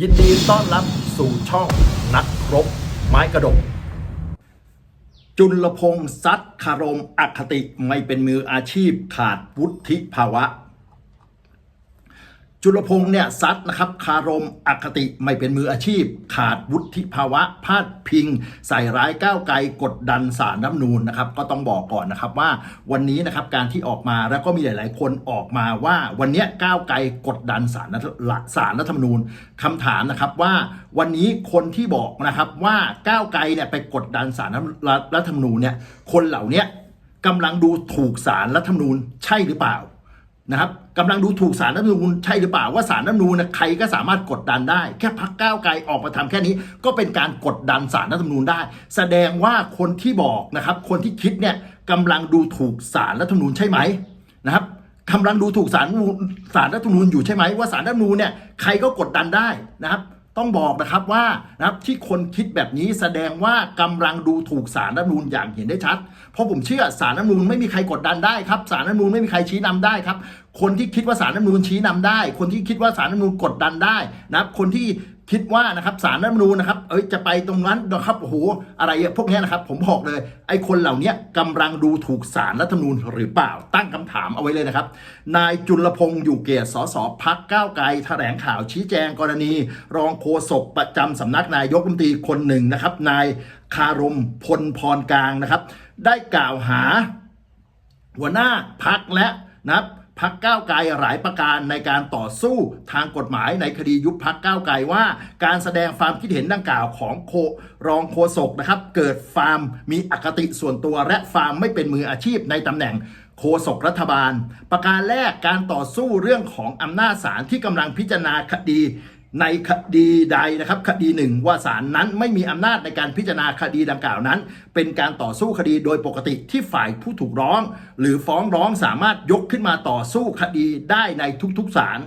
ยินดีต้อนรับสู่ช่องนักรบ ไม้กระดก จุลพงศ์ซัดคารมอคติไม่เป็นมืออาชีพขาดวุฒิภาวะ จุลพงศ์เนี่ยซัดนะครับคารมอคติไม่เป็นมืออาชีพ ขาดวุฒิภาวะพาดพิง ใส่ร้ายก้าวไกลกดดันสารรัฐธรรมนูญนะครับก็ต้องบอกก่อนนะครับว่าวันนี้นะครับการที่ออกมาแล้วก็มีหลาย ๆ คนออกมาว่าวันนี้ก้าวไกลกดดันสารรัฐสารรัฐธรรมนูญคำถามนะครับว่าวันนี้คนที่บอกนะครับว่าก้าวไกลเนี่ยไปกดดันสารรัฐธรรมนูญเนี่ยคนเหล่านี้กำลังดูถูกสารรัฐธรรมนูญใช่หรือเปล่า นะครับกำลังดูถูกสารรัฐธรรมนูญใช่หรือเปล่าว่าสารรัฐธรรมนูญนะใครก็สามารถกดดันได้ แค่พักก้าวไกลออกมาทำแค่นี้ ก็เป็นการกดดันสารรัฐธรรมนูญได้ แสดงว่าคนที่บอกนะครับ คนที่คิดเนี่ยกำลังดูถูกสารรัฐธรรมนูญใช่ไหมนะครับกำลังดูถูกสารสารรัฐธรรมนูญอยู่ใช่ไหมว่าสารรัฐธรรมนูญเนี่ยใครก็กดดันได้นะครับ ต้องบอกนะครับว่านะครับที่คนคิดแบบนี้แสดงว่ากำลังดูถูกสารรัฐมนูลอย่างเห็นได้ชัด เพราะผมเชื่อสารรัฐมนูลไม่มีใครกดดันได้ครับสารรัฐมนูลไม่มีใครชี้นำได้ครับ คนที่คิดว่าสารรัฐมนูลชี้นำได้ คนที่คิดว่าสารรัฐมนูลกดดันได้นะครับคนที่ คิดว่านะครับสารรัฐมนูญนะครับ เอ้ยจะไปตรงนั้นนะครับโอ้โหอะไรพวกนี้นะครับ ผมบอกเลย ไอ้คนเหล่านี้กำลังดูถูกสารรัฐมนูญหรือเปล่าตั้งคำถามเอาไว้เลยนะครับ นายจุลพงศ์อยู่เกียรติสสพักก้าวไกลแถลงข่าวชี้แจงกรณี รองโฆษกประจำสำนักนายกรัฐมนตรีคนหนึ่งนะครับ นายคารมพลพรกลางนะครับ ได้กล่าวหา หัวหน้าพักและนะครับ พักก้าวไกลหลายประการในการต่อสู้ทางกฎหมายในคดียุบพักก้าวไกลว่า การแสดงความคิดเห็นดังกล่าวของโครองโฆษกนะครับ เกิดฟาร์มมีอคติส่วนตัวและฟาร์มไม่เป็นมืออาชีพในตำแหน่งโฆษกรัฐบาล ประการแรกการต่อสู้เรื่องของอำนาจศาลที่กำลังพิจารณาคดี ในคดีใดนะครับคดีหนึ่งว่าศาลนั้นไม่มีอำนาจในการพิจารณาคดีดังกล่าวนั้น เป็นการต่อสู้คดีโดยปกติที่ฝ่ายผู้ถูกร้อง หรือฟ้องร้องสามารถยกขึ้นมาต่อสู้คดีได้ในทุกๆศาล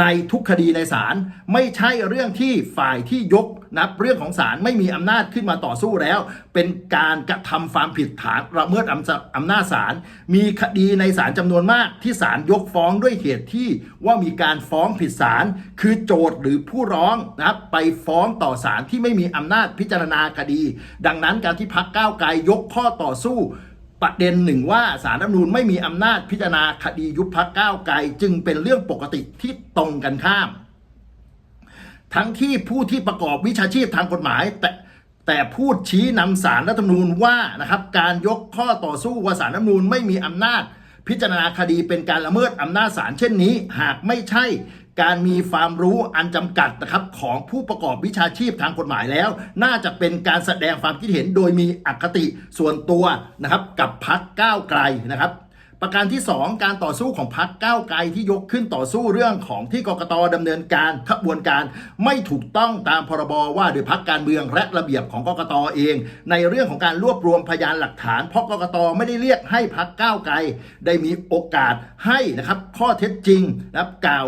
ในทุกคดีในศาลไม่ใช่เรื่องที่ฝ่ายที่ยก นับเรื่องของศาลไม่มีอำนาจขึ้นมาต่อสู้แล้ว เป็นการกระทำความผิดฐานละเมิดอำนาจศาลมีคดีในศาลจำนวนมากที่ศาลยกฟ้องด้วยเหตุที่ว่ามีการฟ้องผิดศาลคือโจทย์หรือผู้ร้องนะครับไปฟ้องต่อศาลที่ไม่มีอำนาจพิจารณาคดี ดังนั้นการที่พักก้าวไกลยกข้อต่อสู้ประเด็นหนึ่งว่าสารรัฐมนูญไม่มีอำนาจพิจารณาคดียุบพักก้าวไกลจึงเป็นเรื่องปกติที่ตรงกันข้าม ทั้งที่ผู้ที่ประกอบวิชาชีพทางกฎหมาย แต่แต่พูดชี้นำสารรัฐธรรมนูญว่านะครับการยกข้อต่อสู้ว่าสารรัฐธรรมนูญไม่มีอำนาจ พิจารณาคดีเป็นการละเมิดอำนาจศาลเช่นนี้ หากไม่ใช่การมีความรู้อันจำกัดนะครับของผู้ประกอบวิชาชีพทางกฎหมายแล้ว น่าจะเป็นการแสดงความคิดเห็นโดยมีอคติส่วนตัวนะครับกับพักก้าวไกลนะครับ ประการที่ 2 การต่อสู้ของพรรคก้าวไกลที่ยกขึ้นต่อสู้เรื่องของที่กกตดำเนินการขบวนการไม่ถูกต้องตามพรบว่าโดยพรรคการเมืองและระเบียบของกกตเอง ในเรื่องของการรวบรวมพยานหลักฐาน เพราะกกตไม่ได้เรียกให้พรรคก้าวไกล ได้มีโอกาสให้นะครับข้อเท็จจริงนะครับกล่าว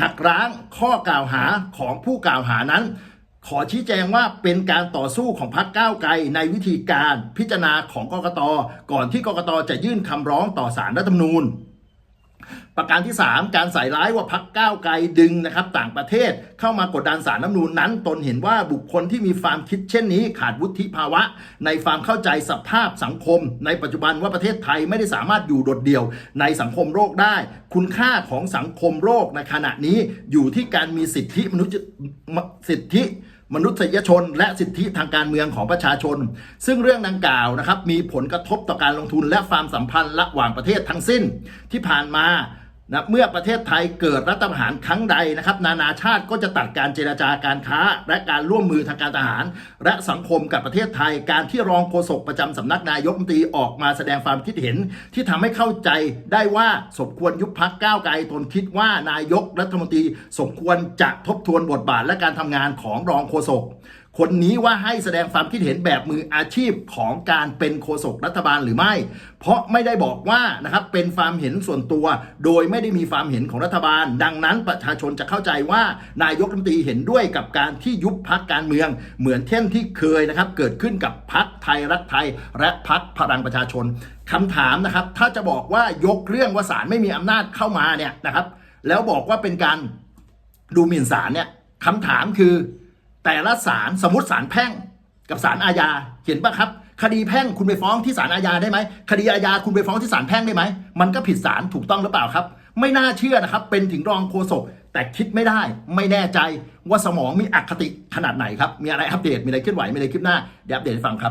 หักร้างข้อกล่าวหาของผู้กล่าวหานั้น ขอชี้แจงว่าเป็นการต่อสู้ของพรรคก้าวไกลในวิธีการพิจารณาของกกต ก่อนที่กกตจะยื่นคำร้องต่อสารรัฐธรรมนูญ ประการที่ 3 การใส่ร้ายว่าพักก้าวไกลดึงนะครับต่างประเทศเข้ามากดดันสารรัฐธรรมนูญนั้น ตนเห็นว่าบุคคลที่มีความคิดเช่นนี้ ขาดวุฒิภาวะ ในความเข้าใจสภาพสังคม ในปัจจุบันว่าประเทศไทยไม่ได้สามารถอยู่โดดเดี่ยว ในสังคมโลกได้ คุณค่าของสังคมโลกในขณะนี้อยู่ที่การมีสิทธิมนุษยสิทธิ มนุษยชน และสิทธิทางการเมืองของประชาชน ซึ่งเรื่องดังกล่าวนะครับมีผลกระทบต่อการลงทุนและความสัมพันธ์ระหว่างประเทศทั้งสิ้นที่ผ่านมา นะเมื่อประเทศไทยเกิดรัฐประหารครั้งใดนะครับ นานาชาติก็จะตัดการเจรจาการค้า และการร่วมมือทางการทหาร และสังคมกับประเทศไทย การที่รองโฆษกประจำสำนักนายกรัฐมนตรีออกมาแสดงความคิดเห็น ที่ทำให้เข้าใจได้ว่าสมควรยุบพักก้าวไกลตนคิดว่านายกรัฐมนตรี สมควรจะทบทวนบทบาทและการทำงานของรองโฆษก คนนี้ว่าให้แสดงความคิดเห็นแบบมืออาชีพของการเป็นโฆษกรัฐบาลหรือไม่ เพราะไม่ได้บอกว่านะครับเป็นความเห็นส่วนตัว โดยไม่ได้มีความเห็นของรัฐบาล ดังนั้นประชาชนจะเข้าใจว่า นายกรัฐมนตรีเห็นด้วยกับการที่ยุบพักการเมือง เหมือนเช่นที่เคยนะครับเกิดขึ้นกับพักไทยรักไทย และพักพลังประชาชนคำถามนะครับ ถ้าจะบอกว่ายกเรื่องว่าศาลไม่มีอำนาจเข้ามาเนี่ยนะครับ แล้วบอกว่าเป็นการดูหมิ่นศาลเนี่ยคำถามคือ แต่ละศาลสมมติศาลแพ่งกับศาลอาญาเห็นปะครับ คดีแพ่งคุณไปฟ้องที่ศาลอาญาได้ไหมคดีอาญาคุณไปฟ้องที่ศาลแพ่งได้ไหมมันก็ผิดศาลถูกต้องหรือเปล่าครับ ไม่น่าเชื่อนะครับ เป็นถึงรองโฆษกแต่คิดไม่ได้ ไม่แน่ใจว่าสมองมีอคติขนาดไหนครับมีอะไรอัปเดตมีอะไรเคลื่อนไหวมีอะไรคลิปหน้าเดี๋ยวอัปเดตให้ฟังครับ